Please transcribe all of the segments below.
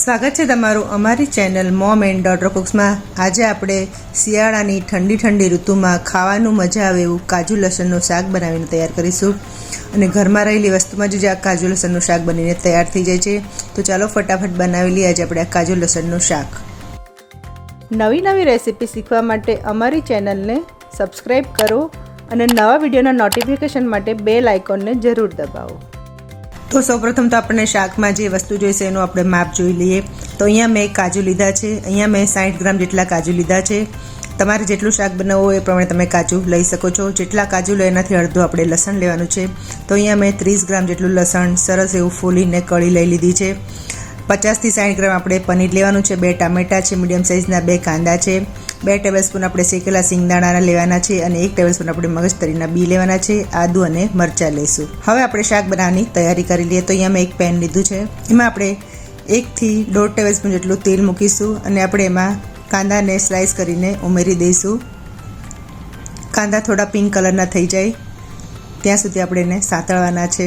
સ્વાગત છે તમારું અમારી ચેનલ મોમ એન્ડ ડોટર કુક્સમાં. આજે આપણે શિયાળાની ઠંડી ઠંડી ઋતુમાં ખાવાનું મજા આવે એવું કાજુ લસણનું શાક બનાવીને તૈયાર કરીશું. અને ઘરમાં રહેલી વસ્તુમાં જ આ કાજુ લસણનું શાક બનીને તૈયાર થઈ જાય છે. તો ચાલો ફટાફટ બનાવી લઈએ આજે આપણે આ કાજુ લસણનું શાક. નવી નવી રેસીપી શીખવા માટે અમારી ચેનલને સબસ્ક્રાઈબ કરો અને નવા વિડીયોના નોટિફિકેશન માટે બેલ આઇકોનને જરૂર દબાવો. તો સૌપ્રથમ તો આપણને શાકમાં જે વસ્તુ જોઈશે એનું આપણે માપ જોઈ લઈએ. તો અહીંયા મેં કાજુ લીધા છે. અહીંયા મેં સાઠ ગ્રામ જેટલા કાજુ લીધા છે. તમારે જેટલું શાક બનાવવું એ પ્રમાણે તમે કાજુ લઈ શકો છો. જેટલા કાજુ લો એનાથી અડધું આપણે લસણ લેવાનું છે. તો અહીંયા મેં ત્રીસ ગ્રામ જેટલું લસણ સરસ એવું ફૂલીને કળી લઈ લીધી છે. પચાસથી સાઠ ગ્રામ આપણે પનીર લેવાનું છે. બે ટામેટાં છે, મીડિયમ સાઇઝના બે કાંદા છે. બે ટેબલસ્પૂન આપણે શેકેલા સિંગદાણાના લેવાના છે અને એક ટેબલસ્પૂન આપણે મગજતરીના બી લેવાના છે, આદુ અને મરચાં લઈશું હવે આપણે શાક બનાવવાની તૈયારી કરી લઈએ. તો અહીંયા મેં એક પેન લીધું છે. એમાં આપણે એકથી દોઢ ટેબલસ્પૂન જેટલું તેલ મૂકીશું અને આપણે એમાં કાંદાને સ્લાઇસ કરીને ઉમેરી દઈશું. કાંદા થોડા પિંક કલરના થઈ જાય. ત્યાં સુધી આપણે એને સાતળવાના છે.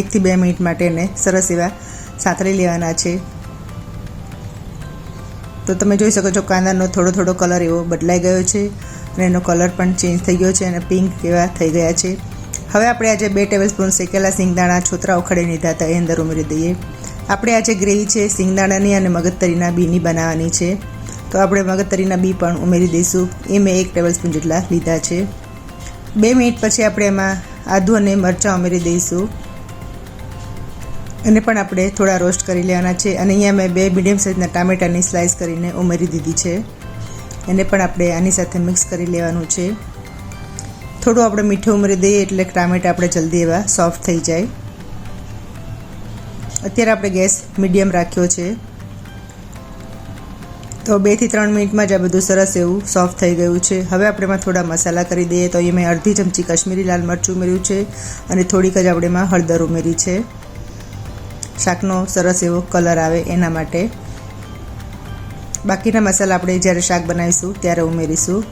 એકથી બે મિનિટ માટે એને સરસ એવા સાતળી લેવાના છે. તો તમે જોઈ શકો છો કાંદાનો થોડો થોડો કલર એવો બદલાઈ ગયો છે અને એનો કલર પણ ચેન્જ થઈ ગયો છે અને પિંક એવા થઈ ગયા છે. હવે આપણે આજે બે ટેબલ સ્પૂન શેકેલા સિંગદાણા છોતરા ઉખડી લીધા હતા, એ અંદર ઉમેરી દઈએ. આપણે આજે ગ્રેવી છે સિંગદાણાની અને મગજતરીના બીની બનાવવાની છે. તો આપણે મગજતરીના બી પણ ઉમેરી દઈશું. એ મેં એક ટેબલ સ્પૂન જેટલા લીધા છે. બે મિનિટ પછી આપણે એમાં આદુ અને મરચાં ઉમેરી દઈશું. એને પણ આપણે થોડા રોસ્ટ કરી લેવાના છે. અને અહીંયા મેં બે મીડિયમ સાઇઝના ટામેટાની સ્લાઇસ કરીને ઉમેરી દીધી છે. એને પણ આપણે આની સાથે મિક્સ કરી લેવાનું છે. થોડું આપણે મીઠું ઉમેરી દઈએ એટલે ટામેટા આપણે જલ્દી એવા સોફ્ટ થઈ જાય. અત્યારે આપણે ગેસ મીડિયમ રાખ્યો છે. તો બેથી ત્રણ મિનિટમાં જ આ બધું સરસ એવું સોફ્ટ થઈ ગયું છે. હવે આપણે એમાં થોડા મસાલા કરી દઈએ. તો અહીંયા મેં અડધી ચમચી કશ્મીરી લાલ મરચું ઉમેર્યું છે. અને થોડીક જ આપણે એમાં હળદર ઉમેરી છે. શાકનો સરસ એવો કલર આવે એના માટે. બાકીના મસાલા આપણે જ્યારે શાક બનાવીશું ત્યારે ઉમેરીશું.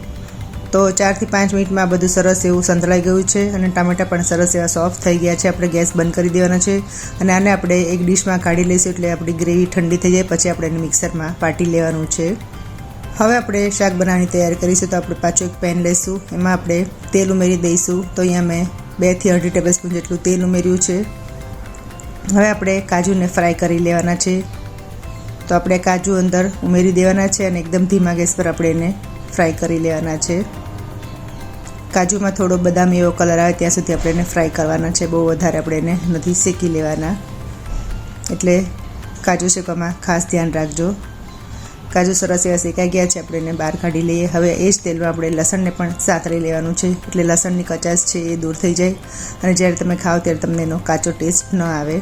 તો ચારથી પાંચ મિનિટમાં બધું સરસ એવું સંતળાઈ ગયું છે અને ટામેટાં પણ સરસ એવા સોફ્ટ થઈ ગયા છે. આપણે ગેસ બંધ કરી દેવાનો છે અને આને આપણે એક ડીશમાં કાઢી લઈશું એટલે આપણી ગ્રેવી ઠંડી થઈ જાય. પછી આપણે એને મિક્સરમાં પાટી લેવાનું છે. હવે આપણે શાક બનાવવાની તૈયારી કરીશું તો આપણે પાછું એક પેન લઈશું. એમાં આપણે તેલ ઉમેરી દઈશું. તો અહીંયા મેં બેથી અઢી ટેબલ સ્પૂન જેટલું તેલ ઉમેર્યું છે. હવે આપણે કાજુને ફ્રાય કરી લેવાના છે. તો આપણે કાજુ અંદર ઉમેરી દેવાના છે અને એકદમ ધીમા ગેસ પર આપણે એને ફ્રાય કરી લેવાના છે. કાજુમાં થોડો બદામી એવો કલર આવે ત્યાં સુધી આપણે એને ફ્રાય કરવાના છે. બહુ વધારે આપણે એને નથી શેકી લેવાના. એટલે કાજુ શેકવામાં ખાસ ધ્યાન રાખજો. કાજુ સરસ એવા શેકાઈ ગયા છે, આપણે એને બહાર કાઢી લઈએ. હવે એ જ તેલમાં આપણે લસણને પણ સાતરી લેવાનું છે. એટલે લસણની કચાશ છે એ દૂર થઈ જાય. અને જ્યારે તમે ખાઓ ત્યારે તમને એનો કાચો ટેસ્ટ ન આવે.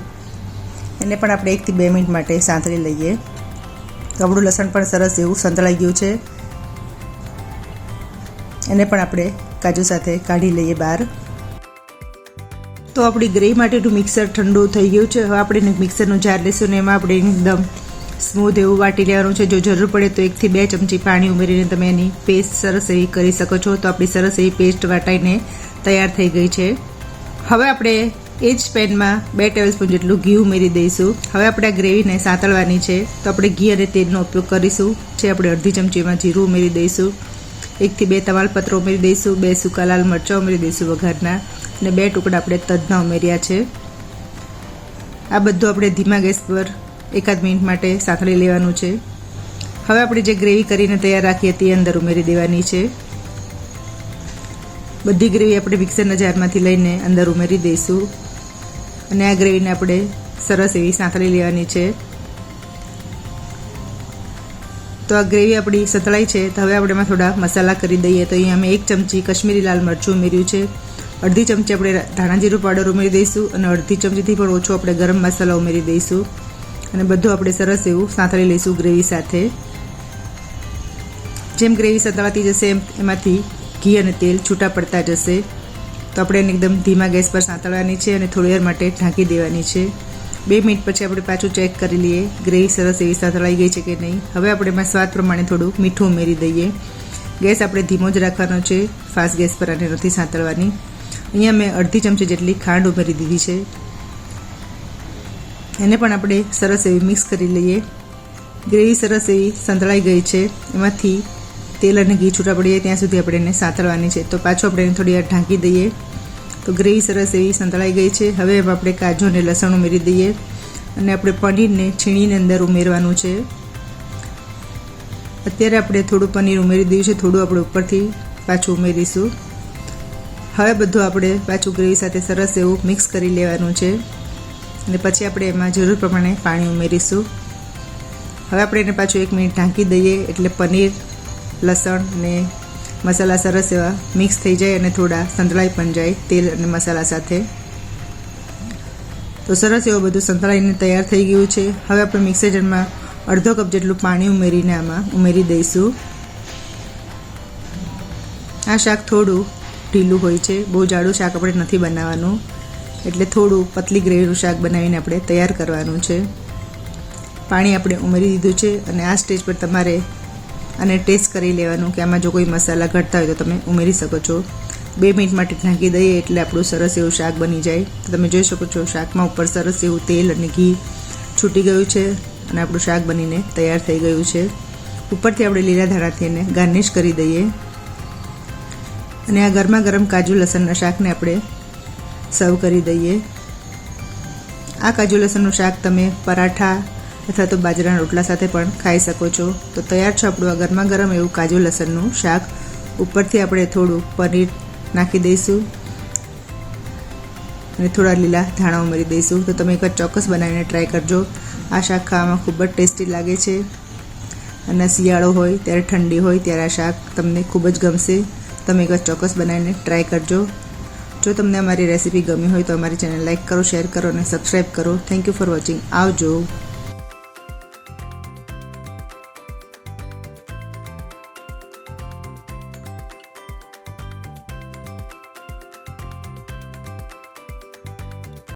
એને પણ આપણે એકથી બે મિનિટ માટે સાંતળી લઈએ. આપણું લસણ પણ સરસ એવું સંતળાઈ ગયું છે. એને પણ આપણે કાજુ સાથે કાઢી લઈએ બહાર. તો આપણી ગ્રેવી માટેનું મિક્સર ઠંડુ થઈ ગયું છે. હવે આપણે મિક્સરનું જાર લઈશું ને એમાં આપણે એકદમ સ્મૂધ એવું વાટી લેવાનું છે. જો જરૂર પડે તો એકથી બે ચમચી પાણી ઉમેરીને તમે એની પેસ્ટ સરસ એવી કરી શકો છો. તો આપણી સરસ એવી પેસ્ટ વાટાઈને તૈયાર થઈ ગઈ છે. હવે આપણે એ જ પેનમાં બે ટેબલ સ્પૂન જેટલું ઘી ઉમેરી દઈશું. હવે આપણે આ ગ્રેવીને સાંતળવાની છે. તો આપણે ઘી અને તેલનો ઉપયોગ કરીશું. જે આપણે અડધી ચમચીમાં જીરું ઉમેરી દઈશું. એકથી બે તમાલપત્ર ઉમેરી દઈશું. બે સૂકા લાલ મરચાં ઉમેરી દઈશું વઘારના. અને બે ટુકડા આપણે તજના ઉમેર્યા છે. આ બધું આપણે ધીમા ગેસ પર એકાદ મિનિટ માટે સાંકળી લેવાનું છે. હવે આપણે જે ગ્રેવી કરીને તૈયાર રાખી હતી અંદર ઉમેરી દેવાની છે. બધી ગ્રેવી આપણે મિક્સરના જારમાંથી લઈને અંદર ઉમેરી દઈશું. અને આ ગ્રેવીને આપણે સરસ એવી સાંકળી લેવાની છે. તો આ ગ્રેવી આપણી સતળાઈ છે. તો હવે આપણે એમાં થોડા મસાલા કરી દઈએ. તો અહીંયા અમે એક ચમચી કશ્મીરી લાલ મરચું ઉમેર્યું છે. અડધી ચમચી આપણે ધાણા પાવડર ઉમેરી દઈશું અને અડધી ચમચીથી પણ ઓછો આપણે ગરમ મસાલા ઉમેરી દઈશું. અને બધું આપણે સરસ એવું સાંથળી લઈશું ગ્રેવી સાથે. જેમ ગ્રેવી સતળાતી જશે, એમ એમાંથી ઘી અને તેલ છૂટા પડતા જશે. તો આપણે એને એકદમ ધીમા ગેસ પર સાંતળવાની છે અને થોડી વાર માટે ઢાંકી દેવાની છે. બે મિનિટ પછી આપણે પાછું ચેક કરી લઈએ ગ્રેવી સરસ એવી સાંતળાઈ ગઈ છે કે નહીં. હવે આપણે એમાં સ્વાદ પ્રમાણે થોડું મીઠું ઉમેરી દઈએ. ગેસ આપણે ધીમો જ રાખવાનો છે. ફાસ્ટ ગેસ પર આને નથી સાંતળવાની. અહીંયા મેં અડધી ચમચી જેટલી ખાંડ ઉમેરી દીધી છે. એને પણ આપણે સરસ એવી મિક્સ કરી લઈએ. ગ્રેવી સરસ એવી સંતળાઈ ગઈ છે. એમાંથી તેલ અને ઘી છૂટા પડી જાય ત્યાં સુધી આપણે એને સાંતળવાની છે. તો પાછું આપણે એને થોડી વાર ઢાંકી દઈએ. તો ગ્રેવી સરસ એવી સંતળાઈ ગઈ છે. હવે આપણે કાજુ અને લસણ ઉમેરી દઈએ. અને આપણે પનીરને છીણીને અંદર ઉમેરવાનું છે. અત્યારે આપણે થોડું પનીર ઉમેરી દીધું છે. થોડું આપણે ઉપરથી પાછું ઉમેરીશું. હવે બધું આપણે પાછું ગ્રેવી સાથે સરસ એવું મિક્સ કરી લેવાનું છે. અને પછી આપણે એમાં જરૂર પ્રમાણે પાણી ઉમેરીશું. હવે આપણે એને પાછું એક મિનિટ ઢાંકી દઈએ, એટલે પનીર, લસણ અને મસાલા સરસ એવા મિક્સ થઈ જાય અને થોડા સંતળાઈ પણ જાય તેલ અને મસાલા સાથે. તો સરસ એવું બધું સંતળાઈને તૈયાર થઈ ગયું છે. હવે આપણે મિક્સર જારમાં અડધો કપ જેટલું પાણી ઉમેરીને આમાં ઉમેરી દઈશું. આ શાક થોડું ઢીલું હોય છે. બહુ જાડું શાક આપણે નથી બનાવવાનું. એટલે થોડું પતલી ગ્રેવીનું શાક બનાવીને આપણે તૈયાર કરવાનું છે. પાણી આપણે ઉમેરી દીધું છે અને આ સ્ટેજ પર તમારે અને ટેસ્ટ કરી લેવાનું કે આમાં જો કોઈ મસાલા ઘટતા હોય તો તમે ઉમેરી શકો છો. બે મિનિટ માટે ઢાંકી દઈએ એટલે આપણું સરસ એવું શાક બની જાય. તો તમે જોઈ શકો છો શાકમાં ઉપર સરસ એવું તેલ અને ઘી છૂટી ગયું છે અને આપણું શાક બનીને તૈયાર થઈ ગયું છે. ઉપરથી આપણે લીલા ધાણાથી એને ગાર્નિશ કરી દઈએ. અને આ ગરમા ગરમ કાજુ લસણના શાકને આપણે સર્વ કરી દઈએ. આ કાજુ લસણનું શાક તમે પરાઠા અથવા તો બાજરાના રોટલા સાથે પણ ખાઈ શકો છો. તો તૈયાર છે આપણું આ ગરમા ગરમ એવું કાજુ લસણનું શાક. ઉપરથી આપણે થોડું પનીર નાખી દઈશું. અને થોડા લીલા ધાણા ઉમેરી દઈશું. તો તમે એકવાર ચોક્કસ બનાવીને ટ્રાય કરજો. આ શાક ખાવામાં ખૂબ જ ટેસ્ટી લાગે છે. અને શિયાળો હોય, ત્યારે ઠંડી હોય, ત્યારે આ શાક તમને ખૂબ જ ગમશે. તમે એકવાર ચોક્કસ બનાવીને ટ્રાય કરજો. જો તમને અમારી રેસીપી ગમી હોય તો અમારી ચેનલ લાઇક કરો શેર કરો અને સબસ્ક્રાઈબ કરો. થેન્ક યુ ફોર વોચિંગ આવજો.